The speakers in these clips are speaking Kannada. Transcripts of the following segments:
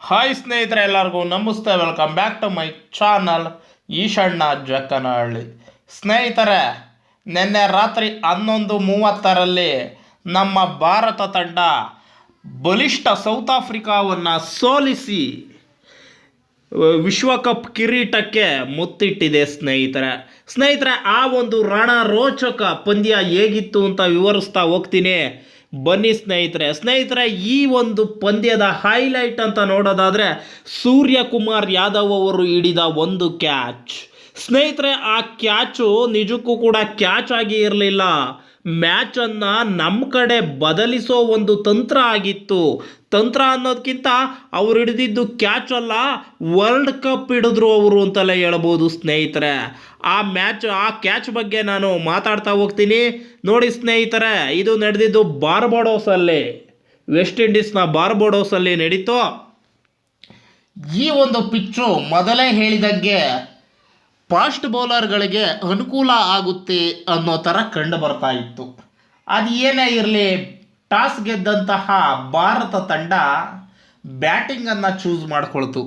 ಹಾಯ್ ಸ್ನೇಹಿತರೆ ಎಲ್ಲರಿಗೂ ನಮಸ್ತೆ welcome back to my channel Eshanna Jakkanahalli. ಸ್ನೇಹಿತರೆ, ನಿನ್ನೆ ರಾತ್ರಿ ಹನ್ನೊಂದು ಮೂವತ್ತರಲ್ಲಿ ನಮ್ಮ ಭಾರತ ತಂಡ ಬಲಿಷ್ಠ ಸೌತ್ ಆಫ್ರಿಕಾವನ್ನು ಸೋಲಿಸಿ, ವಿಶ್ವಕಪ್ ಕಿರೀಟಕ್ಕೆ ಮುತ್ತಿಟ್ಟಿದೆ ಸ್ನೇಹಿತರೆ. ಸ್ನೇಹಿತರೆ, ಆ ಒಂದು ರಣ ರೋಚಕ ಪಂದ್ಯ ಹೇಗಿತ್ತು ಅಂತ ವಿವರಿಸ್ತಾ ಹೋಗ್ತೀನಿ. ಬನ್ನಿ ಸ್ನೇಹಿತರೆ. ಸ್ನೇಹಿತರೆ, ಈ ಒಂದು ಪಂದ್ಯದ ಹೈಲೈಟ್ ಅಂತ ನೋಡೋದಾದರೆ ಸೂರ್ಯಕುಮಾರ್ ಯಾದವ್ ಅವರು ಹಿಡಿದ ಒಂದು ಕ್ಯಾಚ್ ಸ್ನೇಹಿತರೆ, ಆ ಕ್ಯಾಚು ನಿಜಕ್ಕೂ ಕೂಡ ಕ್ಯಾಚ್ ಆಗಿ ಇರಲಿಲ್ಲ. ಮ್ಯಾಚನ್ನು ನಮ್ಮ ಕಡೆ ಬದಲಿಸೋ ಒಂದು ತಂತ್ರ ಆಗಿತ್ತು. ತಂತ್ರ ಅನ್ನೋದಕ್ಕಿಂತ ಅವ್ರು ಹಿಡಿದಿದ್ದು ಕ್ಯಾಚ್ ಅಲ್ಲ ವರ್ಲ್ಡ್ ಕಪ್ ಹಿಡಿದ್ರು ಅವರು ಅಂತಲೇ ಹೇಳ್ಬೋದು ಸ್ನೇಹಿತರೆ. ಆ ಮ್ಯಾಚ್ ಆ ಕ್ಯಾಚ್ ಬಗ್ಗೆ ನಾನು ಮಾತಾಡ್ತಾ ಹೋಗ್ತೀನಿ. ನೋಡಿ ಸ್ನೇಹಿತರೆ, ಇದು ನಡೆದಿದ್ದು ಬಾರ್ಬೋಡೋಸಲ್ಲಿ ವೆಸ್ಟ್ ಇಂಡೀಸ್ನ ಬಾರ್ಬಾಡೋಸಲ್ಲಿ ನಡೀತು. ಈ ಒಂದು ಪಿಚ್ಚು ಮೊದಲೇ ಹೇಳಿದಂಗೆ ಫಾಸ್ಟ್ ಬೌಲರ್ಗಳಿಗೆ ಅನುಕೂಲ ಆಗುತ್ತೆ ಅನ್ನೋ ಥರ ಕಂಡು ಬರ್ತಾ ಇತ್ತು. ಅದು ಏನೇ ಇರಲಿ ಟಾಸ್ ಗೆದ್ದಂತಹ ಭಾರತ ತಂಡ ಬ್ಯಾಟಿಂಗನ್ನು ಚೂಸ್ ಮಾಡಿಕೊಳ್ತು.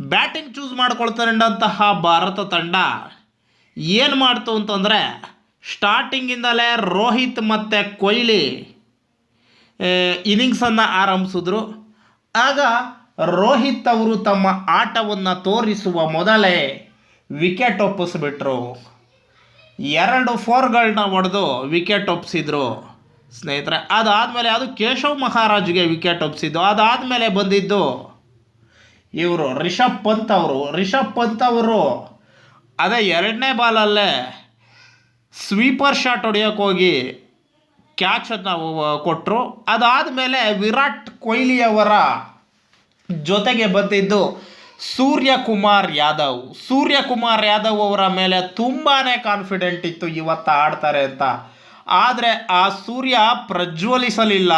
ಬ್ಯಾಟಿಂಗ್ ಚೂಸ್ ಮಾಡ್ಕೊಳ್ತಾರಂತಹ ಭಾರತ ತಂಡ ಏನು ಮಾಡ್ತು ಅಂತಂದರೆ ಸ್ಟಾರ್ಟಿಂಗಿಂದಲೇ ರೋಹಿತ್ ಮತ್ತು ಕೊಹ್ಲಿ ಇನ್ನಿಂಗ್ಸನ್ನು ಆರಂಭಿಸಿದ್ರು. ಆಗ ರೋಹಿತ್ ಅವರು ತಮ್ಮ ಆಟವನ್ನು ತೋರಿಸುವ ಮೊದಲೇ ವಿಕೆಟ್ ಒಪ್ಪಿಸ್ಬಿಟ್ರು. ಎರಡು ಫೋರ್ಗಳನ್ನ ಹೊಡೆದು ವಿಕೆಟ್ ಒಪ್ಪಿಸಿದ್ರು ಸ್ನೇಹಿತರೆ, ಅದಾದಮೇಲೆ ಅದು ಕೇಶವ್ ಮಹಾರಾಜ್ಗೆ ವಿಕೆಟ್ ಒಪ್ಪಿಸಿದ್ದು ಅದಾದಮೇಲೆ ಬಂದಿದ್ದು ಇವರು ರಿಷಬ್ ಪಂತ್ ಅವರು. ರಿಷಬ್ ಪಂತ್ ಅವರು ಅದೇ ಎರಡನೇ ಬಾಲಲ್ಲೇ ಸ್ವೀಪರ್ ಶಾಟ್ ಹೊಡೆಯೋಕೆ ಹೋಗಿ ಕ್ಯಾಚನ್ನು ಕೊಟ್ಟರು ಅದಾದಮೇಲೆ ವಿರಾಟ್ ಕೊಹ್ಲಿಯವರ ಜೊತೆಗೆ ಬಂದಿದ್ದು ಸೂರ್ಯಕುಮಾರ್ ಯಾದವ್. ಸೂರ್ಯಕುಮಾರ್ ಯಾದವ್ ಅವರ ಮೇಲೆ ತುಂಬಾ ಕಾನ್ಫಿಡೆಂಟ್ ಇತ್ತು ಇವತ್ತು ಆಡ್ತಾರೆ ಅಂತ. ಆದರೆ ಆ ಸೂರ್ಯ ಪ್ರಜ್ವಲಿಸಲಿಲ್ಲ.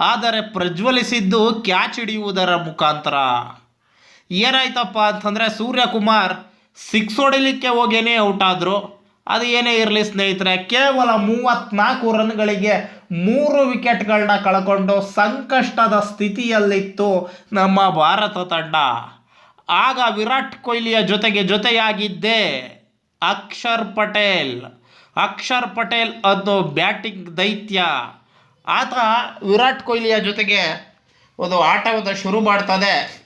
ಆದರೆ ಪ್ರಜ್ವಲಿಸಿದ್ದು ಕ್ಯಾಚ್ ಹಿಡಿಯುವುದರ ಮುಖಾಂತರ. ಏನಾಯ್ತಪ್ಪ ಅಂತಂದರೆ ಸೂರ್ಯಕುಮಾರ್ ಸಿಕ್ಸ್ ಹೊಡಿಲಿಕ್ಕೆ ಹೋಗೇನೆ ಔಟ್ ಆದರು ಅದು ಏನೇ ಇರಲಿ ಸ್ನೇಹಿತರೆ, ಕೇವಲ ಮೂವತ್ತ್ನಾಲ್ಕು ರನ್ಗಳಿಗೆ ಮೂರು ವಿಕೆಟ್ಗಳನ್ನ ಕಳ್ಕೊಂಡು ಸಂಕಷ್ಟದ ಸ್ಥಿತಿಯಲ್ಲಿತ್ತು ನಮ್ಮ ಭಾರತ ತಂಡ. ಆಗ ವಿರಾಟ್ ಕೊಹ್ಲಿಯ ಜೊತೆಗೆ ಜೊತೆಯಾಗಿದ್ದೆ ಅಕ್ಷರ್ ಪಟೇಲ್. ಅಕ್ಷರ್ ಪಟೇಲ್ ಅನ್ನೋ ಬ್ಯಾಟಿಂಗ್ ದೈತ್ಯ. ಆತ ವಿರಾಟ್ ಕೊಹ್ಲಿಯ ಜೊತೆಗೆ ಒಂದು ಆಟವನ್ನು ಶುರು ಮಾಡ್ತದೆ.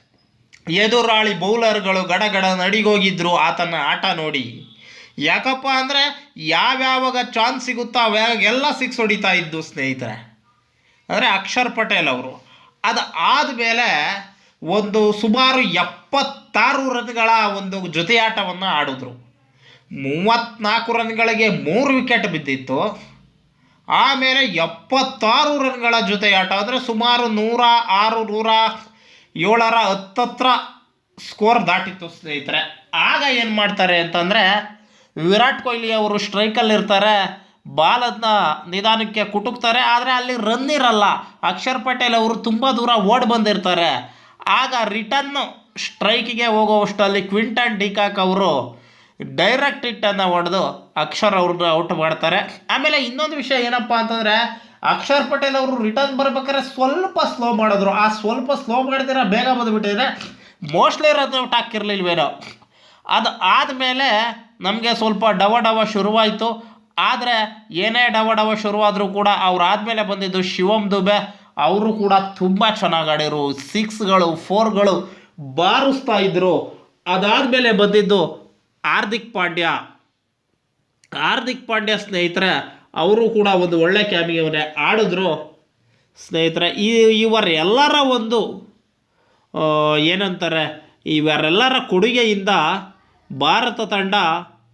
ಎದುರಾಳಿ ಬೌಲರ್ಗಳು ಗಡಗಡ ನಡಿಗೋಗಿದ್ರು ಆತನ ಆಟ ನೋಡಿ. ಯಾಕಪ್ಪ ಅಂದರೆ ಯಾವ್ಯಾವಾಗ ಚಾನ್ಸ್ ಸಿಗುತ್ತೋ ಅವಾಗೆಲ್ಲ ಸಿಕ್ಸ್ ಹೊಡಿತಾ ಇದ್ದು ಸ್ನೇಹಿತರೆ. ಅಂದರೆ ಅಕ್ಷರ್ ಪಟೇಲ್ ಅವರು. ಅದು ಆದಮೇಲೆ ಒಂದು ಸುಮಾರು ಎಪ್ಪತ್ತಾರು ರನ್ಗಳ ಒಂದು ಜೊತೆಯಾಟವನ್ನು ಆಡಿದ್ರು. ಮೂವತ್ತ್ನಾಲ್ಕು ರನ್ಗಳಿಗೆ ಮೂರು ವಿಕೆಟ್ ಬಿದ್ದಿತ್ತು. ಆಮೇಲೆ ಎಪ್ಪತ್ತಾರು ರನ್ಗಳ ಜೊತೆ ಆಟ ಅಂದರೆ ಸುಮಾರು ನೂರ ಆರು, ನೂರ ಏಳರ ಹತ್ತತ್ರ ಸ್ಕೋರ್ ದಾಟಿತ್ತು ಸ್ನೇಹಿತರೆ. ಆಗ ಏನು ಮಾಡ್ತಾರೆ ಅಂತಂದರೆ ವಿರಾಟ್ ಕೊಹ್ಲಿ ಅವರು ಸ್ಟ್ರೈಕಲ್ಲಿರ್ತಾರೆ ಬಾಲನ್ನ ನಿಧಾನಕ್ಕೆ ಕುಟುಕ್ತಾರೆ. ಆದರೆ ಅಲ್ಲಿ ರನ್ ಇರಲ್ಲ. ಅಕ್ಷರ್ ಪಟೇಲ್ ಅವರು ತುಂಬ ದೂರ ಓಡ್ ಬಂದಿರ್ತಾರೆ. ಆಗ ರಿಟರ್ನು ಸ್ಟ್ರೈಕಿಗೆ ಹೋಗೋವಷ್ಟರಲ್ಲಿ ಕ್ವಿಂಟನ್ ಡಿಕಾಕ್ ಅವರು ಡೈರೆಕ್ಟ್ ಹಿಟ್ಟನ್ನು ಹೊಡೆದು ಅಕ್ಷರ್ ಅವ್ರನ್ನ ಔಟ್ ಮಾಡ್ತಾರೆ. ಆಮೇಲೆ ಇನ್ನೊಂದು ವಿಷಯ ಏನಪ್ಪ ಅಂತಂದರೆ, ಅಕ್ಷರ್ ಪಟೇಲ್ ಅವರು ರಿಟರ್ನ್ ಬರ್ಬೇಕಾದ್ರೆ ಸ್ವಲ್ಪ ಸ್ಲೋ ಮಾಡಿದ್ರು. ಆ ಸ್ವಲ್ಪ ಸ್ಲೋ ಮಾಡಿದ್ರೆ ಬೇಗ ಬಂದುಬಿಟ್ಟಿದ್ರೆ ಮೋಸ್ಟ್ಲಿ ಇರೋದು ಔಟ್ ಹಾಕಿರ್ಲಿಲ್ವೇನೋ ಅದು ಆದಮೇಲೆ ನಮಗೆ ಸ್ವಲ್ಪ ಡವ ಡವ ಶುರುವಾಯಿತು. ಆದರೆ ಏನೇ ಡವ ಡವ ಶುರುವಾದರೂ ಕೂಡ ಅವ್ರು ಆದಮೇಲೆ ಬಂದಿದ್ದು ಶಿವಂ ದುಬೆ. ಅವರು ಕೂಡ ತುಂಬ ಚೆನ್ನಾಗಿ ಆಡಿರು ಸಿಕ್ಸ್ಗಳು ಫೋರ್ಗಳು ಬಾರಿಸ್ತಾ ಇದ್ದರು ಅದಾದಮೇಲೆ ಬಂದಿದ್ದು ಹಾರ್ದಿಕ್ ಪಾಂಡ್ಯ. ಹಾರ್ದಿಕ್ ಪಾಂಡ್ಯ ಸ್ನೇಹಿತರೆ ಅವರು ಕೂಡ ಒಂದು ಒಳ್ಳೆ ಕ್ಯಾಮಿಯವನ್ನೇ ಆಡಿದ್ರು ಸ್ನೇಹಿತರೆ ಈ ಇವರೆಲ್ಲರ ಒಂದು ಆ, ಏನಂತಾರೆ ಇವರೆಲ್ಲರ ಕೊಡುಗೆಯಿಂದ ಭಾರತ ತಂಡ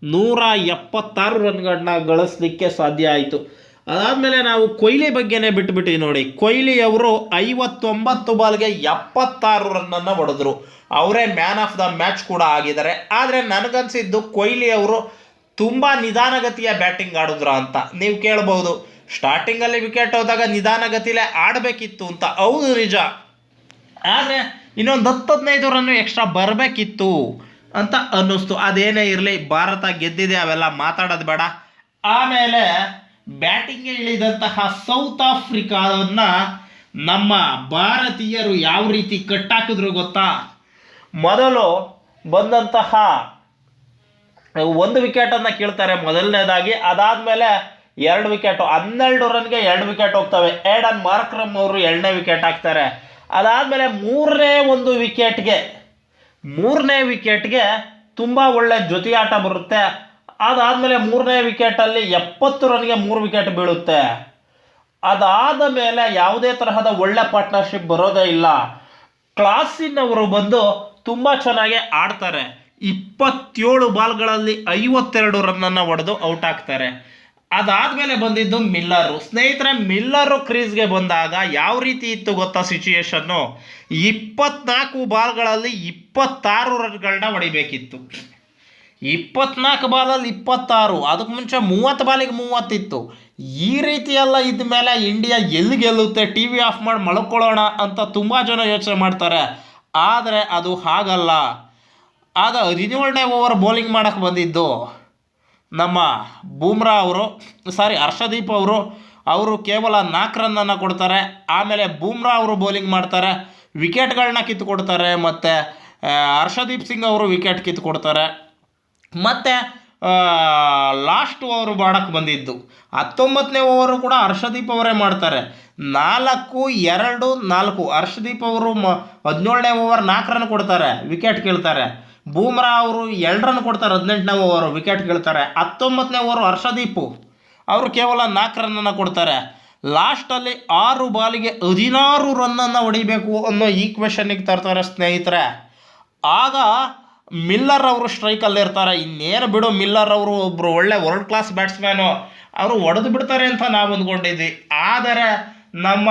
ನೂರ ಎಪ್ಪತ್ತಾರು ರನ್ಗಳನ್ನ ಗಳಿಸ್ಲಿಕ್ಕೆ ಸಾಧ್ಯ ಆಯಿತು. ಅದಾದಮೇಲೆ ನಾವು ಕೊಹ್ಲಿ ಬಗ್ಗೆನೇ ಬಿಟ್ಬಿಟ್ಟಿವಿ ನೋಡಿ. ಕೊಹ್ಲಿಯವರು ಐವತ್ತೊಂಬತ್ತು ಬಾಲ್ಗೆ ಎಪ್ಪತ್ತಾರು ರನ್ನನ್ನು ಹೊಡೆದ್ರು. ಅವರೇ ಮ್ಯಾನ್ ಆಫ್ ದ ಮ್ಯಾಚ್ ಕೂಡ ಆಗಿದ್ದಾರೆ. ಆದರೆ ನನಗನ್ಸಿದ್ದು ಕೊಹ್ಲಿ ಅವರು ತುಂಬ ನಿಧಾನಗತಿಯ ಬ್ಯಾಟಿಂಗ್ ಆಡಿದ್ರು ಅಂತ. ನೀವು ಕೇಳಬಹುದು ಸ್ಟಾರ್ಟಿಂಗಲ್ಲಿ ವಿಕೆಟ್ ಹೋದಾಗ ನಿಧಾನಗತಿಲೇ ಆಡಬೇಕಿತ್ತು ಅಂತ. ಹೌದು ನಿಜ. ಆದರೆ ಇನ್ನೊಂದು ಹತ್ತು ಹದಿನೈದು ರನ್ನು ಎಕ್ಸ್ಟ್ರಾ ಬರಬೇಕಿತ್ತು ಅಂತ ಅನ್ನಿಸ್ತು. ಅದೇನೇ ಇರಲಿ, ಭಾರತ ಗೆದ್ದಿದೆ, ಅವೆಲ್ಲ ಮಾತಾಡೋದು ಬೇಡ. ಆಮೇಲೆ ಬ್ಯಾಟಿಂಗ್ಗೆ ಇಳಿದಂತಹ ಸೌತ್ ಆಫ್ರಿಕಾವನ್ನು ನಮ್ಮ ಭಾರತೀಯರು ಯಾವ ರೀತಿ ಕಟ್ಟಾಕಿದ್ರು ಗೊತ್ತಾ? ಮೊದಲು ಬಂದಂತಹ ಒಂದು ವಿಕೆಟನ್ನು ಕೀಳ್ತಾರೆ ಮೊದಲನೇದಾಗಿ. ಅದಾದಮೇಲೆ ಎರಡು ವಿಕೆಟು ಹನ್ನೆರಡು ರನ್ಗೆ ಎರಡು ವಿಕೆಟ್ ಹೋಗ್ತವೆ. ಏಡನ್ ಮಾರ್ಕ್ರಮ್ ಅವರು ಎರಡನೇ ವಿಕೆಟ್ ಹಾಕ್ತಾರೆ. ಅದಾದಮೇಲೆ ಮೂರನೇ ಒಂದು ವಿಕೆಟ್ಗೆ ಮೂರನೇ ವಿಕೆಟ್ಗೆ ತುಂಬ ಒಳ್ಳೆ ಜೊತೆಯಾಟ ಬರುತ್ತೆ. ಅದಾದಮೇಲೆ ಮೂರನೇ ವಿಕೆಟಲ್ಲಿ ಎಪ್ಪತ್ತು ರನ್ಗೆ ಮೂರು ವಿಕೆಟ್ ಬೀಳುತ್ತೆ. ಅದಾದ ಮೇಲೆ ಯಾವುದೇ ತರಹದ ಒಳ್ಳೆ ಪಾರ್ಟ್ನರ್ಶಿಪ್ ಬರೋದೇ ಇಲ್ಲ. ಕ್ಲಾಸಿನವರು ಬಂದು ತುಂಬ ಚೆನ್ನಾಗಿ ಆಡ್ತಾರೆ. ಇಪ್ಪತ್ತೇಳು ಬಾಲ್ಗಳಲ್ಲಿ ಐವತ್ತೆರಡು ರನ್ನನ್ನು ಹೊಡೆದು ಔಟ್ ಆಗ್ತಾರೆ. ಅದಾದಮೇಲೆ ಬಂದಿದ್ದು ಮಿಲ್ಲರು. ಸ್ನೇಹಿತರೆ, ಮಿಲ್ಲರು ಕ್ರೀಸ್ಗೆ ಬಂದಾಗ ಯಾವ ರೀತಿ ಇತ್ತು ಗೊತ್ತಾ ಸಿಚುಯೇಷನ್ನು ಇಪ್ಪತ್ನಾಲ್ಕು ಬಾಲ್ಗಳಲ್ಲಿ ಇಪ್ಪತ್ತಾರು ರನ್ಗಳನ್ನ ಹೊಡಿಬೇಕಿತ್ತು. ಇಪ್ಪತ್ನಾಲ್ಕು ಬಾಲಲ್ಲಿ ಇಪ್ಪತ್ತಾರು. ಅದಕ್ಕೆ ಮುಂಚೆ ಮೂವತ್ತು ಬಾಲಿಗೆ ಮೂವತ್ತಿತ್ತು. ಈ ರೀತಿ ಎಲ್ಲ ಇದ್ದ ಮೇಲೆ ಇಂಡಿಯಾ ಎಲ್ಲಿ ಗೆಲ್ಲುತ್ತೆ ಟಿ ವಿ ಆಫ್ ಮಾಡಿ ಮಲ್ಕೊಳ್ಳೋಣ ಅಂತ ತುಂಬ ಜನ ಯೋಚನೆ ಮಾಡ್ತಾರೆ. ಆದರೆ ಅದು ಹಾಗಲ್ಲ. ಆಗ ಹದಿನೇಳನೇ ಓವರ್ ಬೌಲಿಂಗ್ ಮಾಡೋಕ್ಕೆ ಬಂದಿದ್ದು ನಮ್ಮ ಬೂಮ್ರಾ ಅವರು, ಸಾರಿ, ಹರ್ಷದೀಪ್ ಅವರು. ಅವರು ಕೇವಲ ನಾಲ್ಕು ರನ್ನನ್ನು ಕೊಡ್ತಾರೆ. ಆಮೇಲೆ ಬೂಮ್ರಾ ಅವರು ಬೌಲಿಂಗ್ ಮಾಡ್ತಾರೆ. ವಿಕೆಟ್ಗಳನ್ನ ಕಿತ್ತುಕೊಡ್ತಾರೆ ಮತ್ತು ಹರ್ಷದೀಪ್ ಸಿಂಗ್ ಅವರು ವಿಕೆಟ್ ಕಿತ್ತುಕೊಡ್ತಾರೆ ಮತ್ತು ಲಾಸ್ಟ್ ಓವರ್ ಮಾಡಕ್ಕೆ ಬಂದಿದ್ದು. ಹತ್ತೊಂಬತ್ತನೇ ಓವರು ಕೂಡ ಹರ್ಷದೀಪ್ ಅವರೇ ಮಾಡ್ತಾರೆ. ನಾಲ್ಕು, ಎರಡು, ನಾಲ್ಕು. ಹರ್ಷದೀಪ್ ಅವರು ಮ, ಹದಿನೇಳನೇ ಓವರ್ ನಾಲ್ಕು ರನ್ ಕೊಡ್ತಾರೆ ವಿಕೆಟ್ ಕೀಳ್ತಾರೆ. ಬೂಮ್ರಾ ಅವರು ಎರಡು ರನ್ ಕೊಡ್ತಾರೆ, ಹದಿನೆಂಟನೇ ಓವರು ವಿಕೆಟ್ ಕೀಳ್ತಾರೆ. ಹತ್ತೊಂಬತ್ತನೇ ಓವರು ಹರ್ಷದೀಪು. ಅವರು ಕೇವಲ ನಾಲ್ಕು ರನ್ನನ್ನು ಕೊಡ್ತಾರೆ. ಲಾಸ್ಟಲ್ಲಿ ಆರು ಬಾಲಿಗೆ ಹದಿನಾರು ರನ್ನನ್ನು ಹೊಡಿಬೇಕು ಅನ್ನೋ ಈಕ್ವೇಷನ್ನಿಗೆ ತರ್ತಾರೆ ಸ್ನೇಹಿತರೆ. ಆಗ ಮಿಲ್ಲರ್ ಅವರು ಸ್ಟ್ರೈಕಲ್ಲಿ ಇರ್ತಾರೆ. ಇನ್ನೇನು ಬಿಡು, ಮಿಲ್ಲರ್ ಅವರು ಒಬ್ಬರು ಒಳ್ಳೆ ವರ್ಲ್ಡ್ ಕ್ಲಾಸ್ ಬ್ಯಾಟ್ಸ್ಮ್ಯಾನು ಅವರು ಹೊಡೆದು ಬಿಡ್ತಾರೆ ಅಂತ ನಾವು ಅಂದ್ಕೊಂಡಿದ್ವಿ. ಆದರೆ ನಮ್ಮ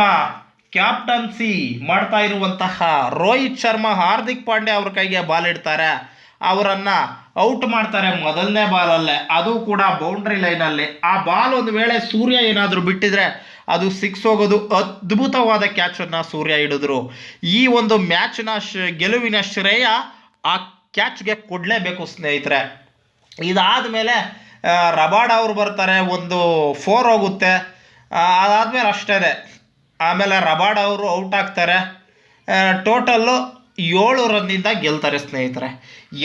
ಕ್ಯಾಪ್ಟನ್ಸಿ ಮಾಡ್ತಾ ಇರುವಂತಹ ರೋಹಿತ್ ಶರ್ಮಾ, ಹಾರ್ದಿಕ್ ಪಾಂಡ್ಯ ಅವ್ರ ಕೈಗೆ ಬಾಲ್ ಇಡ್ತಾರೆ. ಅವರನ್ನು ಔಟ್ ಮಾಡ್ತಾರೆ ಮೊದಲನೇ ಬಾಲಲ್ಲೇ ಅದು ಕೂಡ ಬೌಂಡ್ರಿ ಲೈನಲ್ಲಿ ಆ ಬಾಲ್ ಒಂದು ವೇಳೆ ಸೂರ್ಯ ಏನಾದರೂ ಬಿಟ್ಟಿದ್ರೆ ಅದು ಸಿಕ್ಸ್ ಹೋಗೋದು. ಅದ್ಭುತವಾದ ಕ್ಯಾಚನ್ನು ಸೂರ್ಯ ಹಿಡಿದ್ರು. ಈ ಒಂದು ಮ್ಯಾಚ್ನ ಗೆಲುವಿನ ಶ್ರೇಯ ಆ ಕ್ಯಾಚ್ಗೆ ಕೊಡಲೇಬೇಕು ಸ್ನೇಹಿತರೆ. ಇದಾದ ಮೇಲೆ ರಬಾಡ್ ಅವರು ಬರ್ತಾರೆ, ಒಂದು ಫೋರ್ ಹೋಗುತ್ತೆ. ಅದಾದಮೇಲೆ ಅಷ್ಟೇ ಆಮೇಲೆ ರಬಾಡ ಅವರು ಔಟ್ ಆಗ್ತಾರೆ. ಟೋಟಲ್ಲು ಏಳು ರನ್ನಿಂದ ಗೆಲ್ತಾರೆ ಸ್ನೇಹಿತರೆ.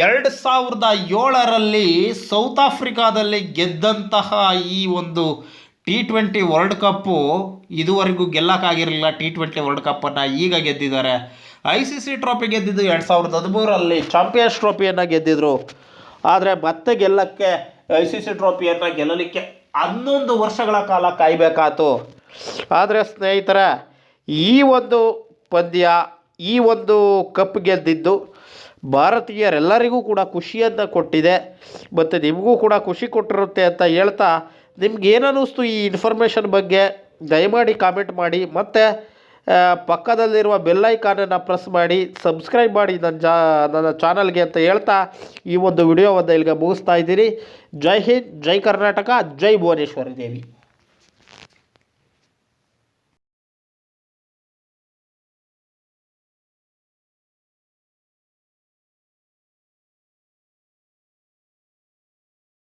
ಎರಡು ಸಾವಿರದ ಏಳರಲ್ಲಿ ಸೌತ್ ಆಫ್ರಿಕಾದಲ್ಲಿ ಗೆದ್ದಂತಹ ಈ ಒಂದು ಟಿ ಟ್ವೆಂಟಿ ವರ್ಲ್ಡ್ ಕಪ್ಪು ಇದುವರೆಗೂ ಗೆಲ್ಲಕ್ಕಾಗಿರಲಿಲ್ಲ ಟಿ ಟ್ವೆಂಟಿ ವರ್ಲ್ಡ್ ಕಪ್ಪನ್ನು ಈಗ ಗೆದ್ದಿದ್ದಾರೆ. ಐ ಸಿ ಸಿ ಟ್ರೋಫಿ ಗೆದ್ದಿದ್ದು ಎರಡು ಸಾವಿರದ ಹದಿಮೂರರಲ್ಲಿ ಚಾಂಪಿಯನ್ಸ್ ಟ್ರೋಫಿಯನ್ನು ಗೆದ್ದಿದ್ರು. ಆದರೆ ಮತ್ತೆ ಗೆಲ್ಲಕ್ಕೆ ಐ ಸಿ ಸಿ ಟ್ರೋಫಿಯನ್ನು ಗೆಲ್ಲಲಿಕ್ಕೆ ಹನ್ನೊಂದು ವರ್ಷಗಳ ಕಾಲ ಕಾಯಬೇಕಾಯ್ತು ಆದರೆ ಸ್ನೇಹಿತರೆ, ಈ ಒಂದು ಪಂದ್ಯ, ಈ ಒಂದು ಕಪ್ ಗೆದ್ದಿದ್ದು ಭಾರತೀಯರೆಲ್ಲರಿಗೂ ಕೂಡ ಖುಷಿಯನ್ನು ಕೊಟ್ಟಿದೆ. ಮತ್ತು ನಿಮಗೂ ಕೂಡ ಖುಷಿ ಕೊಟ್ಟಿರುತ್ತೆ ಅಂತ ಹೇಳ್ತಾ ನಿಮ್ಗೆ ಏನನ್ನಿಸ್ತು ಈ ಇನ್ಫಾರ್ಮೇಷನ್ ಬಗ್ಗೆ? ದಯಮಾಡಿ ಕಾಮೆಂಟ್ ಮಾಡಿ. ಮತ್ತು ಪಕ್ಕದಲ್ಲಿರುವ ಬೆಲ್ಲೈಕಾನನ್ನು ಪ್ರೆಸ್ ಮಾಡಿ ಸಬ್ಸ್ಕ್ರೈಬ್ ಮಾಡಿ ನನ್ನ ಜಾ, ನನ್ನ ಚಾನಲ್ಗೆ ಅಂತ ಹೇಳ್ತಾ ಈ ಒಂದು ವಿಡಿಯೋವನ್ನು ಇಲ್ಲಿಗೆ ಮುಗಿಸ್ತಾ ಇದ್ದೀನಿ. ಜೈ ಹಿಂದ್, ಜೈ ಕರ್ನಾಟಕ, ಜೈ ಭುವನೇಶ್ವರಿ ದೇವಿ.